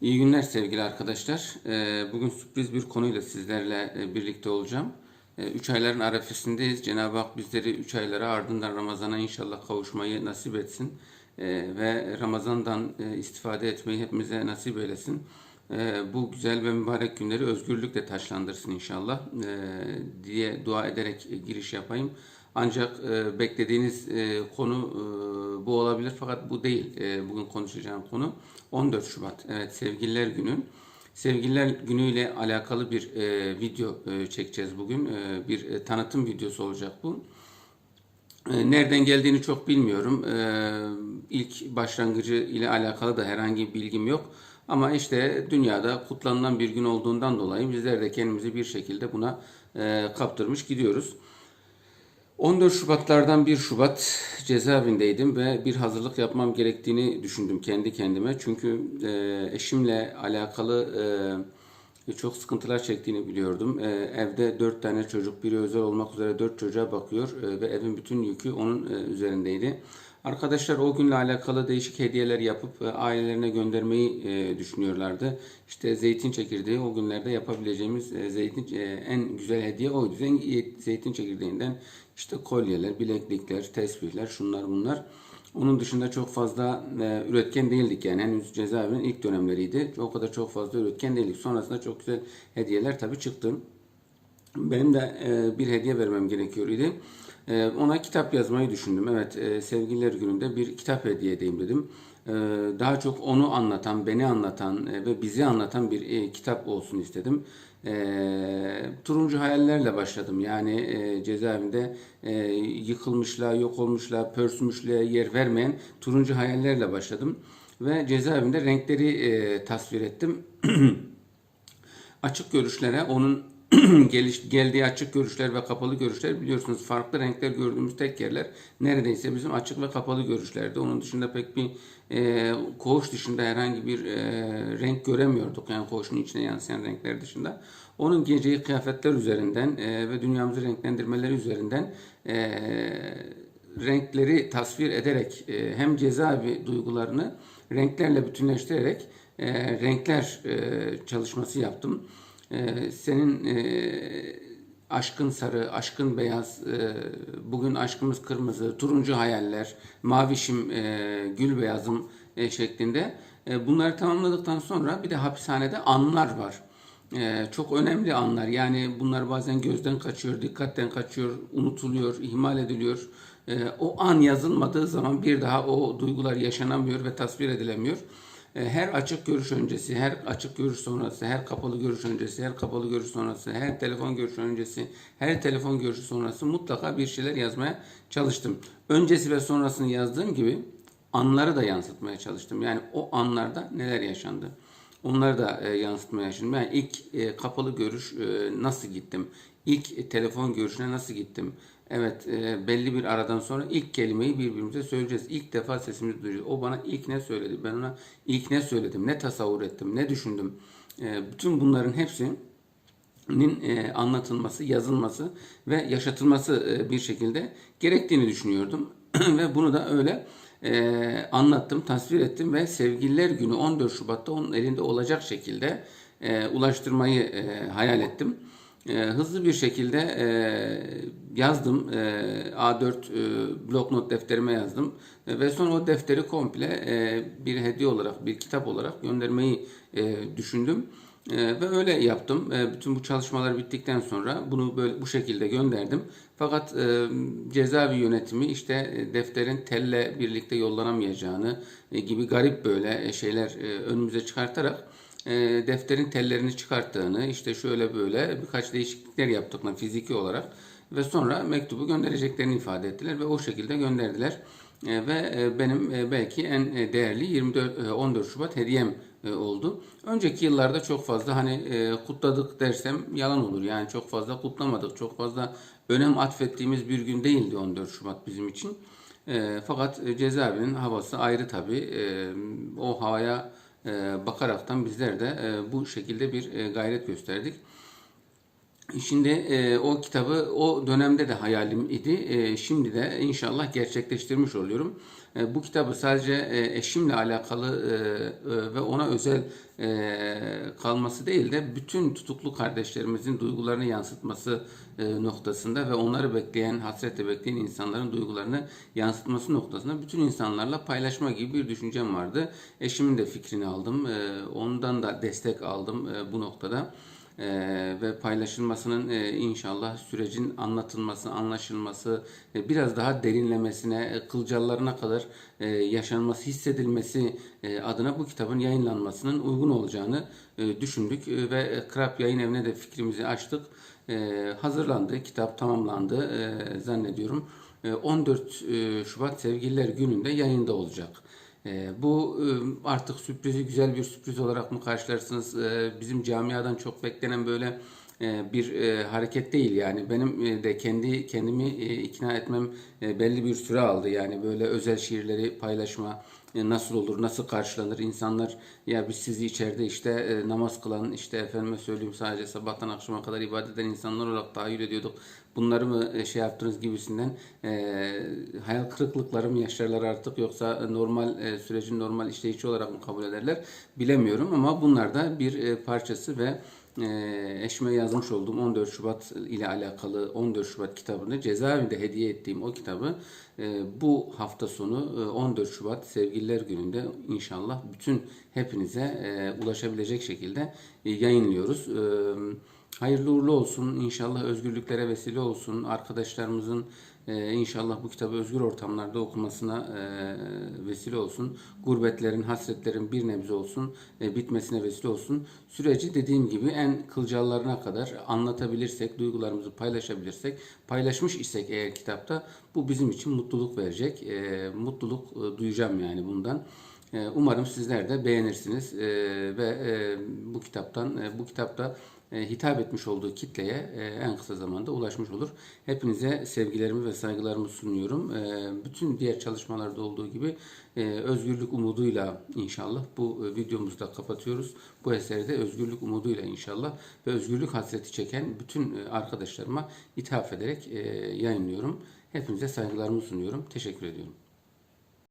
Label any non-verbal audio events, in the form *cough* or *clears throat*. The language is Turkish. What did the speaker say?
İyi günler sevgili arkadaşlar. Ee, Bugün sürpriz bir konuyla sizlerle e, birlikte olacağım. 3 ayların arefesindeyiz. Cenab-ı Hak bizleri 3 aylara ardından Ramazan'a inşallah kavuşmayı nasip etsin. Ee, Ve Ramazan'dan e, istifade etmeyi hepimize nasip eylesin. Ee, Bu güzel ve mübarek günleri özgürlükle taşlandırsın inşallah ee, diye dua ederek e, giriş yapayım. Ancak e, beklediğiniz e, konu e, bu olabilir fakat bu değil e, bugün konuşacağım konu. 14 Şubat, evet Sevgililer Günü. Sevgililer Günü ile alakalı bir e, video e, çekeceğiz bugün. E, bir e, tanıtım videosu olacak bu. E, Nereden geldiğini çok bilmiyorum. E, İlk başlangıcı ile alakalı da herhangi bir bilgim yok. Ama işte dünyada kutlanılan bir gün olduğundan dolayı bizler de kendimizi bir şekilde buna e, kaptırmış gidiyoruz. 14 Şubatlardan 1 Şubat cezaevindeydim ve bir hazırlık yapmam gerektiğini düşündüm kendi kendime. Çünkü e, eşimle alakalı e, çok sıkıntılar çektiğini biliyordum. E, evde 4 tane çocuk, biri özel olmak üzere 4 çocuğa bakıyor e, ve evin bütün yükü onun e, üzerindeydi. Arkadaşlar o günle alakalı değişik hediyeler yapıp e, ailelerine göndermeyi e, düşünüyorlardı. İşte zeytin çekirdeği o günlerde yapabileceğimiz e, zeytin en güzel hediye oydu. Zeytin çekirdeğinden işte kolyeler, bileklikler, tesbihler, şunlar bunlar. Onun dışında çok fazla üretken değildik yani henüz cezaevinin ilk dönemleriydi. O kadar çok fazla üretken değildik. Sonrasında çok güzel hediyeler tabii çıktı. Benim de e, bir hediye vermem gerekiyor idi. E, ona kitap yazmayı düşündüm. Evet, e, Sevgililer Günü'nde bir kitap hediye edeyim dedim. E, daha çok onu anlatan, beni anlatan e, ve bizi anlatan bir e, kitap olsun istedim. E, turuncu hayallerle başladım. Yani e, cezaevinde e, yıkılmışlığa, yok olmuşluğa, pörsümüşlüğe yer vermeyen turuncu hayallerle başladım. Ve cezaevinde renkleri e, tasvir ettim. *clears throat* açık görüşlere onun *clears throat* geliş, geldiği açık görüşler ve kapalı görüşler biliyorsunuz farklı renkler gördüğümüz tek yerler neredeyse bizim açık ve kapalı görüşlerdi. Onun dışında pek bir e, koğuş dışında herhangi bir e, renk göremiyorduk. Yani koğuşun içine yansıyan renkler dışında. Onun giyeceği kıyafetler üzerinden e, ve dünyamızı renklendirmeleri üzerinden e, renkleri tasvir ederek e, hem cezaevi duygularını renklerle bütünleştirerek e, renkler e, çalışması yaptım. E, senin e, aşkın sarı, aşkın beyaz, e, bugün aşkımız kırmızı, turuncu hayaller, mavişim, e, gül beyazım e, şeklinde. E, bunları tamamladıktan sonra bir de hapishanede anlar var. Ee, çok önemli anlar. Yani bunlar bazen gözden kaçıyor, dikkatten kaçıyor, unutuluyor, ihmal ediliyor. Ee, o an yazılmadığı zaman bir daha o duygular yaşanamıyor ve tasvir edilemiyor. Ee, her açık görüş öncesi, her açık görüş sonrası, her kapalı görüş öncesi, her kapalı görüş sonrası, her telefon görüşü öncesi, her telefon görüşü sonrası mutlaka bir şeyler yazmaya çalıştım. Öncesi ve sonrasını yazdığım gibi anları da yansıtmaya çalıştım. Yani o anlarda neler yaşandı. Onları da e, yansıtmaya çalıştım. Ben ilk e, kapalı görüş e, nasıl gittim? İlk e, telefon görüşüne nasıl gittim? Evet, e, belli bir aradan sonra ilk kelimeyi birbirimize söyleyeceğiz. İlk defa sesimizi duyacağız. O bana ilk ne söyledi? Ben ona ilk ne söyledim? Ne tasavvur ettim? Ne düşündüm? E, bütün bunların hepsi nin e, anlatılması, yazılması ve yaşatılması e, bir şekilde gerektiğini düşünüyordum. *clears throat* ve bunu da öyle e, anlattım, tasvir ettim ve Sevgililer Günü 14 Şubat'ta onun elinde olacak şekilde e, ulaştırmayı e, hayal ettim. E, hızlı bir şekilde e, yazdım. E, A4 e, bloknot defterime yazdım. E, ve sonra o defteri komple e, bir hediye olarak, bir kitap olarak göndermeyi e, düşündüm. E, ve öyle yaptım. E, bütün bu çalışmalar bittikten sonra bunu böyle bu şekilde gönderdim. Fakat e, cezaevi yönetimi işte e, defterin telle birlikte yollanamayacağını e, gibi garip böyle e, şeyler e, önümüze çıkartarak e, defterin tellerini çıkarttığını, işte şöyle böyle birkaç değişiklikler yaptıklarını fiziki olarak ve sonra mektubu göndereceklerini ifade ettiler ve o şekilde gönderdiler. E, ve e, benim belki en değerli 24 e, 14 Şubat hediyem oldu. Önceki yıllarda çok fazla hani kutladık dersem yalan olur. Yani çok fazla kutlamadık. Çok fazla önem atfettiğimiz bir gün değildi 14 Şubat bizim için. Fakat cezaevinin havası ayrı tabii. O havaya bakaraktan bizler de e, bu şekilde bir e, gayret gösterdik. Şimdi e, o kitabı o dönemde de hayalim idi. E, şimdi de inşallah gerçekleştirmiş oluyorum. E, bu kitabı sadece e, eşimle alakalı e, e, ve ona özel e, kalması değil de bütün tutuklu kardeşlerimizin duygularını yansıtması e, noktasında ve onları bekleyen, hasretle bekleyen insanların duygularını yansıtması noktasında bütün insanlarla paylaşma gibi bir düşüncem vardı. Eşimin de fikrini aldım. E, ondan da destek aldım e, bu noktada. Ee, ve paylaşılmasının e, inşallah sürecin anlatılması, anlaşılması, e, biraz daha derinlemesine, e, kılcallarına kadar e, yaşanması, hissedilmesi e, adına bu kitabın yayınlanmasının uygun olacağını e, düşündük E, ve e, Krap Yayın Evi'ne de fikrimizi açtık. E, hazırlandı, kitap tamamlandı e, zannediyorum. E, 14 e, Şubat Sevgililer Günü'nde yayında olacak. Ee, Bu e, artık sürprizi güzel bir sürpriz olarak mı karşılarsınız? Ee, Bizim camiadan çok beklenen böyle e, bir e, hareket değil yani. Benim e, de kendi kendimi ikna etmem belli bir süre aldı. Yani böyle özel şiirleri paylaşma nasıl olur, nasıl karşılanır? İnsanlar ya biz sizi içeride işte e, namaz kılan, işte efendime söyleyeyim sadece sabahtan akşama kadar ibadet eden insanlar olarak tahayyül ediyorduk. Bunları mı e, şey yaptınız gibisinden e, hayal kırıklıkları mı yaşarlar artık yoksa normal e, sürecin normal işleyişi olarak mı kabul ederler bilemiyorum ama bunlar da bir e, parçası ve e, eşime yazmış olduğum 14 Şubat ile alakalı 14 Şubat kitabını cezaevinde hediye ettiğim o kitabı e, bu hafta sonu e, 14 Şubat Sevgililer Günü'nde inşallah bütün hepinize e, ulaşabilecek şekilde e, yayınlıyoruz. E, Hayırlı uğurlu olsun. İnşallah özgürlüklere vesile olsun. Arkadaşlarımızın e, inşallah bu kitabı özgür ortamlarda okumasına e, vesile olsun. Gurbetlerin, hasretlerin bir nebze olsun, e, bitmesine vesile olsun. Süreci dediğim gibi en kılcallarına kadar anlatabilirsek, duygularımızı paylaşabilirsek, paylaşmış isek eğer kitapta bu bizim için mutluluk verecek. E, mutluluk e, duyacağım yani bundan. E, Umarım sizler de beğenirsiniz E, ve e, bu kitaptan bu kitapta hitap etmiş olduğu kitleye en kısa zamanda ulaşmış olur. Hepinize sevgilerimi ve saygılarımı sunuyorum. Bütün diğer çalışmalarda olduğu gibi özgürlük umuduyla inşallah bu e, videomuzu da kapatıyoruz. Bu eseri de özgürlük umuduyla inşallah ve özgürlük hasreti çeken bütün arkadaşlarıma ithaf ederek yayınlıyorum. Hepinize saygılarımı sunuyorum. Teşekkür ediyorum.